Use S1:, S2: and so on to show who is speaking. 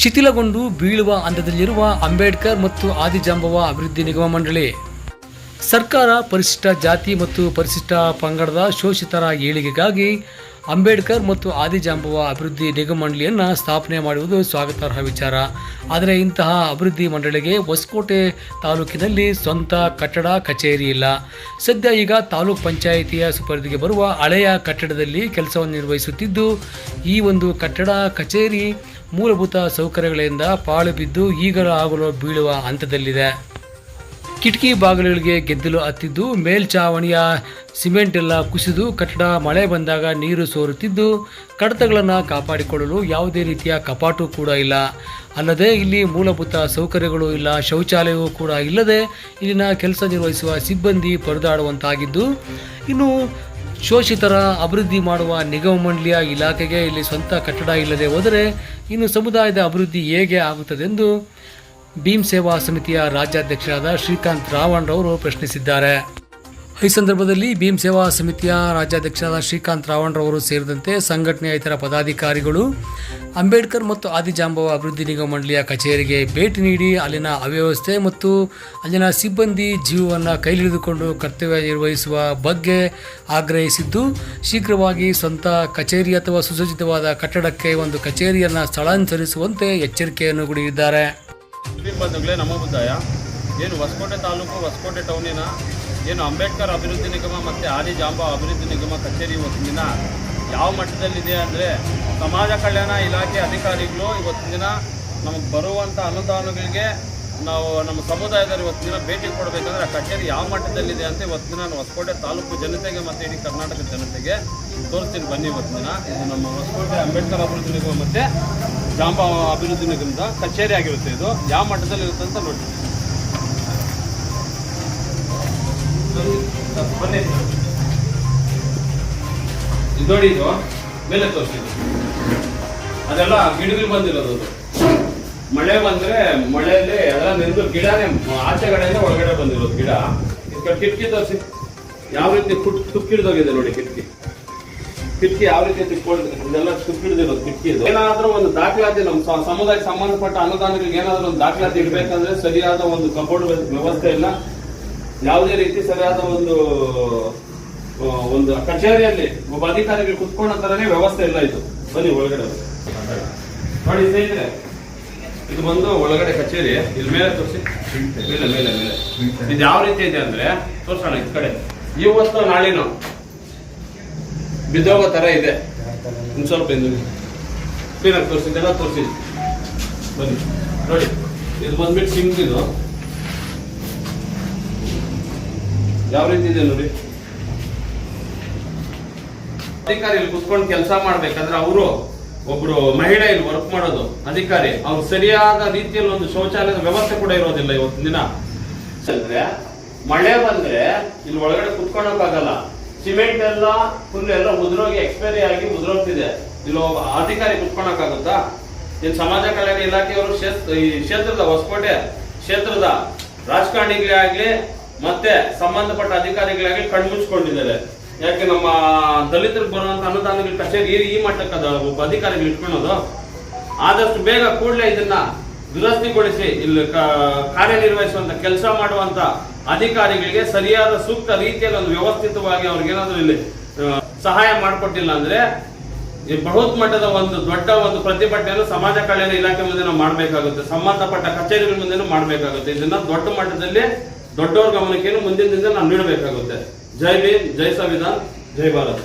S1: ಶಿಥಿಲಗೊಂಡು ಬೀಳುವ ಹಂತದಲ್ಲಿರುವ ಅಂಬೇಡ್ಕರ್ ಮತ್ತು ಆದಿಜಾಂಬವ ಅಭಿವೃದ್ಧಿ ನಿಗಮ ಮಂಡಳಿ. ಸರ್ಕಾರ ಪರಿಶಿಷ್ಟ ಜಾತಿ ಮತ್ತು ಪರಿಶಿಷ್ಟ ಪಂಗಡದ ಶೋಷಿತರ ಏಳಿಗೆಗಾಗಿ ಅಂಬೇಡ್ಕರ್ ಮತ್ತು ಆದಿಜಾಂಬವ ಅಭಿವೃದ್ಧಿ ನಿಗಮ ಮಂಡಳಿಯನ್ನು ಸ್ಥಾಪನೆ ಮಾಡುವುದು ಸ್ವಾಗತಾರ್ಹ ವಿಚಾರ. ಆದರೆ ಇಂತಹ ಅಭಿವೃದ್ಧಿ ಮಂಡಳಿಗೆ ಹೊಸಕೋಟೆ ತಾಲೂಕಿನಲ್ಲಿ ಸ್ವಂತ ಕಟ್ಟಡ ಕಚೇರಿ ಇಲ್ಲ. ಸದ್ಯ ಈಗ ತಾಲೂಕ್ ಪಂಚಾಯಿತಿಯ ಸುಪರ್ದಿಗೆ ಬರುವ ಹಳೆಯ ಕಟ್ಟಡದಲ್ಲಿ ಕೆಲಸವನ್ನು ನಿರ್ವಹಿಸುತ್ತಿದ್ದು ಈ ಒಂದು ಕಟ್ಟಡ ಕಚೇರಿ ಮೂಲಭೂತ ಸೌಕರ್ಯಗಳಿಂದ ಪಾಳು ಬಿದ್ದು ಈಗಲೂ ಆಗಲು ಬೀಳುವ ಹಂತದಲ್ಲಿದೆ. ಕಿಟಕಿ ಬಾಗಿಲುಗಳಿಗೆ ಗೆದ್ದಲು ಹತ್ತಿದ್ದು ಮೇಲ್ಛಾವಣಿಯ ಸಿಮೆಂಟ್ ಎಲ್ಲ ಕುಸಿದು ಕಟ್ಟಡ ಮಳೆ ಬಂದಾಗ ನೀರು ಸೋರುತ್ತಿದ್ದು, ಕಡತಗಳನ್ನು ಕಾಪಾಡಿಕೊಳ್ಳಲು ಯಾವುದೇ ರೀತಿಯ ಕಪಾಟು ಕೂಡ ಇಲ್ಲ. ಅಲ್ಲದೆ ಇಲ್ಲಿ ಮೂಲಭೂತ ಸೌಕರ್ಯಗಳು ಇಲ್ಲ, ಶೌಚಾಲಯವೂ ಕೂಡ ಇಲ್ಲದೆ ಇಲ್ಲಿನ ಕೆಲಸ ನಿರ್ವಹಿಸುವ ಸಿಬ್ಬಂದಿ ಪರದಾಡುವಂತಾಗಿದ್ದು, ಇನ್ನು ಶೋಷಿತರ ಅಭಿವೃದ್ಧಿ ಮಾಡುವ ನಿಗಮ ಮಂಡಳಿಯ ಇಲಾಖೆಗೆ ಇಲ್ಲಿ ಸ್ವಂತ ಕಟ್ಟಡ ಇಲ್ಲದೆ ಹೋದರೆ ಇನ್ನು ಸಮುದಾಯದ ಅಭಿವೃದ್ಧಿ ಹೇಗೆ ಆಗುತ್ತದೆಂದು ಭೀಮ್ ಸೇವಾ ಸಮಿತಿಯ ರಾಜ್ಯಾಧ್ಯಕ್ಷರಾದ ಶ್ರೀಕಾಂತ್ ರಾವಣ್ ಅವರು ಪ್ರಶ್ನಿಸಿದ್ದಾರೆ. ಈ ಸಂದರ್ಭದಲ್ಲಿ ಭೀಮ್ ಸೇವಾ ಸಮಿತಿಯ ರಾಜ್ಯಾಧ್ಯಕ್ಷರಾದ ಶ್ರೀಕಾಂತ್ ರಾವಣ್ರವರು ಸೇರಿದಂತೆ ಸಂಘಟನೆಯ ಇತರ ಪದಾಧಿಕಾರಿಗಳು, ಅಂಬೇಡ್ಕರ್ ಮತ್ತು ಆದಿಜಾಂಬವ ಅಭಿವೃದ್ಧಿ ನಿಗಮ ಮಂಡಳಿಯ ಕಚೇರಿಗೆ ಭೇಟಿ ನೀಡಿ ಅಲ್ಲಿನ ಅವ್ಯವಸ್ಥೆ ಮತ್ತು ಅಲ್ಲಿನ ಸಿಬ್ಬಂದಿ ಜೀವವನ್ನು ಕೈಲಿಡಿದುಕೊಂಡು ಕರ್ತವ್ಯ ನಿರ್ವಹಿಸುವ ಬಗ್ಗೆ ಆಗ್ರಹಿಸಿದ್ದು, ಶೀಘ್ರವಾಗಿ ಸ್ವಂತ ಕಚೇರಿ ಅಥವಾ ಸುಸಜ್ಜಿತವಾದ ಕಟ್ಟಡಕ್ಕೆ ಒಂದು ಕಚೇರಿಯನ್ನು ಸ್ಥಳಾಂತರಿಸುವಂತೆ ಎಚ್ಚರಿಕೆಯನ್ನು
S2: ಬುದ್ಧಾಯ ಏನು ಹೊಸಕೋಟೆ ತಾಲೂಕು, ಹೊಸಕೋಟೆ ಟೌನಿನ ಏನು ಅಂಬೇಡ್ಕರ್ ಅಭಿವೃದ್ಧಿ ನಿಗಮ ಮತ್ತು ಆದಿ ಜಾಂಬಾ ಅಭಿವೃದ್ಧಿ ನಿಗಮ ಕಚೇರಿ ಇವತ್ತಿನ ದಿನ ಯಾವ ಮಟ್ಟದಲ್ಲಿದೆ ಅಂದರೆ ಸಮಾಜ ಕಲ್ಯಾಣ ಇಲಾಖೆ ಅಧಿಕಾರಿಗಳು ಇವತ್ತಿನ ದಿನ ನಮಗೆ ಬರುವಂಥ ಅನುದಾನಗಳಿಗೆ ನಾವು ನಮ್ಮ ಸಮುದಾಯದಲ್ಲಿ ಇವತ್ತು ದಿನ ಭೇಟಿ ಕೊಡಬೇಕಂದ್ರೆ ಆ ಕಚೇರಿ ಯಾವ ಮಟ್ಟದಲ್ಲಿದೆ ಅಂತ ಇವತ್ತು ದಿನ ಹೊಸಕೋಟೆ ತಾಲೂಕು ಜನತೆಗೆ ಮತ್ತು ಇಡೀ ಕರ್ನಾಟಕ ಜನತೆಗೆ ತೋರಿಸ್ತೀನಿ ಬನ್ನಿ ಇವತ್ತು ದಿನ. ಇದು ನಮ್ಮ ಹೊಸಕೋಟೆ ಅಂಬೇಡ್ಕರ್ ಅಭಿವೃದ್ಧಿ ನಿಗಮ ಮತ್ತು ಜಾಂಬಾ ಅಭಿವೃದ್ಧಿ ನಿಗಮದ ಕಚೇರಿ ಆಗಿರುತ್ತೆ ಇದು. ಯಾವ ಮಟ್ಟದಲ್ಲಿ ಇರುತ್ತೆ ಅಂತ ನೋಡಿ ಬನ್ನಿ. ಇದು ನೋಡಿ ಇದು, ಮೇಲೆ ತೋರಿಸಿದ್ದು ಅದೆಲ್ಲ ಗಿಡಗಳು ಬಂದಿರೋದು ಅದು. ಮಳೆ ಬಂದ್ರೆ ಮಳೆಯಲ್ಲಿ ಎಲ್ಲ ನಿಂತು ಗಿಡನೇ ಆಚೆಗಡೆಯಿಂದ ಒಳಗಡೆ ಬಂದಿರೋದು ಗಿಡ. ಕಿಟಕಿ ತೋರಿಸಿ. ಯಾವ ರೀತಿ ಕುಟ್ ತುಕ್ಕಿಡ್ದೋಗಿದೆ ನೋಡಿ ಕಿಟಕಿ. ಕಿಟಕಿ ಯಾವ ರೀತಿ ತಿಕ್ಕೊಂಡು ಇದೆಲ್ಲ ತುಕ್ಕಿಡ್ದಿರೋದು ಕಿಟಕಿ ಇದು. ಏನಾದ್ರೂ ಒಂದು ದಾಖಲಾತಿ ನಮ್ಮ ಸಮುದಾಯಕ್ಕೆ ಸಂಬಂಧಪಟ್ಟ ಅನುದಾನಗಳಿಗೆ ಏನಾದ್ರೂ ಒಂದು ದಾಖಲಾತಿ ಇಡಬೇಕಂದ್ರೆ ಸರಿಯಾದ ಒಂದು ಕಂಪೌಂಡ್ ವ್ಯವಸ್ಥೆ ಇಲ್ಲ. ಯಾವುದೇ ರೀತಿ ಸರಿಯಾದ ಒಂದು ಒಂದು ಕಚೇರಿಯಲ್ಲಿ ಒಬ್ಬ ಅಧಿಕಾರಿಗೆ ಕುತ್ಕೊಂಡ ತರನೇ ವ್ಯವಸ್ಥೆ ಇಲ್ಲ ಇದು. ಬನ್ನಿ ಒಳಗಡೆ ನೋಡಿ ಸ್ನೇಹಿತರೆ ಇದು ಬಂದು ಒಳಗಡೆ ಕಚೇರಿ, ಇಲ್ಲಿ ಮೇಲೆ ತೋರಿಸಿ. ಮೇಲೆ ಮೇಲೆ ಮೇಲೆ ಇದು ಯಾವ ರೀತಿ ಇದೆ ಅಂದ್ರೆ, ತೋರ್ಸೋಣ ಈ ಕಡೆ. ಇವತ್ತು ನಾಳಿನ ಬಿದ್ದೋಗೋ ತರ ಇದೆ. ಇನ್ ಸ್ವಲ್ಪ ಇಂದು ಕ್ಲೀನಾಗಿ ತೋರಿಸಿದ್ದೆಲ್ಲ ತೋರಿಸಿ. ಬನ್ನಿ. ನೋಡಿ, ಇದು ಬಂದ್ಬಿಟ್ಟು ಸಿಂಗ್ ಇದು ಯಾವ ರೀತಿ ಇದೆ ನೋಡಿ? ಅಧಿಕಾರಿ ಇಲ್ಲಿ ಕುತ್ಕೊಂಡು ಕೆಲಸ ಮಾಡ್ಬೇಕಂದ್ರೆ ಅವರು ಒಬ್ರು ಮಹಿಳೆ ಇಲ್ಲಿ ವರ್ಕ್ ಮಾಡೋದು, ಅಧಿಕಾರಿ, ಅವ್ರು ಸರಿಯಾದ ರೀತಿಯಲ್ಲಿ ಒಂದು ಶೌಚಾಲಯದ ವ್ಯವಸ್ಥೆ ಕೂಡ ಇರೋದಿಲ್ಲ ಇವತ್ತಿನ ದಿನ. ಅಂದ್ರೆ ಮಳೆ ಬಂದ್ರೆ ಇಲ್ಲಿ ಒಳಗಡೆ ಕುತ್ಕೊಳಕ್ಕಾಗಲ್ಲ. ಸಿಮೆಂಟ್ ಎಲ್ಲ ಫುಲ್ ಎಲ್ಲ ಉದ್ರೋಗಿ ಎಕ್ಸ್ಪೈರಿ ಆಗಿ ಉದುರೋಗ್ತಿದೆ. ಇಲ್ಲಿ ಒಬ್ಬ ಅಧಿಕಾರಿ ಕುತ್ಕೊಳಕ್ಕಾಗುತ್ತಾ? ಇಲ್ಲಿ ಸಮಾಜ ಕಲ್ಯಾಣ ಇಲಾಖೆಯವರು ಈ ಕ್ಷೇತ್ರದ ಹೊಸಕೋಟೆ ಕ್ಷೇತ್ರದ ರಾಜಕಾರಣಿಗಳೇ ಆಗ್ಲಿ ಮತ್ತೆ ಸಂಬಂಧಪಟ್ಟ ಅಧಿಕಾರಿಗಳಾಗಿ ಕಣ್ಮುಚ್ಕೊಂಡಿದ್ದಾರೆ. ಯಾಕೆ ನಮ್ಮ ದಲಿತರಿಗೆ ಬರುವಂತ ಅನುದಾನಗಳ ಕಚೇರಿ ಈ- ಈ ಮಟ್ಟಕ್ಕೆ ಒಬ್ಬ ಅಧಿಕಾರಿಗಳು ಇಟ್ಕೊಳ್ಳೋದು? ಆದಷ್ಟು ಬೇಗ ಕೂಡಲೇ ಇದನ್ನ ದುರಸ್ತಿಗೊಳಿಸಿ ಇಲ್ಲಿ ಕಾರ್ಯನಿರ್ವಹಿಸುವಂತ ಕೆಲಸ ಮಾಡುವಂತ ಅಧಿಕಾರಿಗಳಿಗೆ ಸರಿಯಾದ ಸೂಕ್ತ ರೀತಿಯಲ್ಲಿ ಒಂದು ವ್ಯವಸ್ಥಿತವಾಗಿ ಅವ್ರಿಗೇನಾದ್ರೂ ಇಲ್ಲಿ ಸಹಾಯ ಮಾಡಿಕೊಟ್ಟಿಲ್ಲ ಅಂದ್ರೆ ಈ ಬೃಹತ್ ಮಟ್ಟದ ಒಂದು ದೊಡ್ಡ ಒಂದು ಪ್ರತಿಭಟನೆಯನ್ನು ಸಮಾಜ ಕಲ್ಯಾಣ ಇಲಾಖೆ ಮುಂದೆ ನಾವು ಮಾಡಬೇಕಾಗುತ್ತೆ. ಸಂಬಂಧಪಟ್ಟ ಕಚೇರಿಗಳ ಮುಂದೆನೂ ಮಾಡಬೇಕಾಗುತ್ತೆ. ಇದನ್ನ ದೊಡ್ಡ ಮಟ್ಟದಲ್ಲಿ ದೊಡ್ಡವ್ರ ಗಮನಕ್ಕೆ ಮುಂದಿನ ದಿನ ನಾವು ನೀಡಬೇಕಾಗುತ್ತೆ. ಜೈ ಭೀಮ್ ಜೈ ಸಂವಿಧಾನ್ ಜೈ ಭಾರತ್.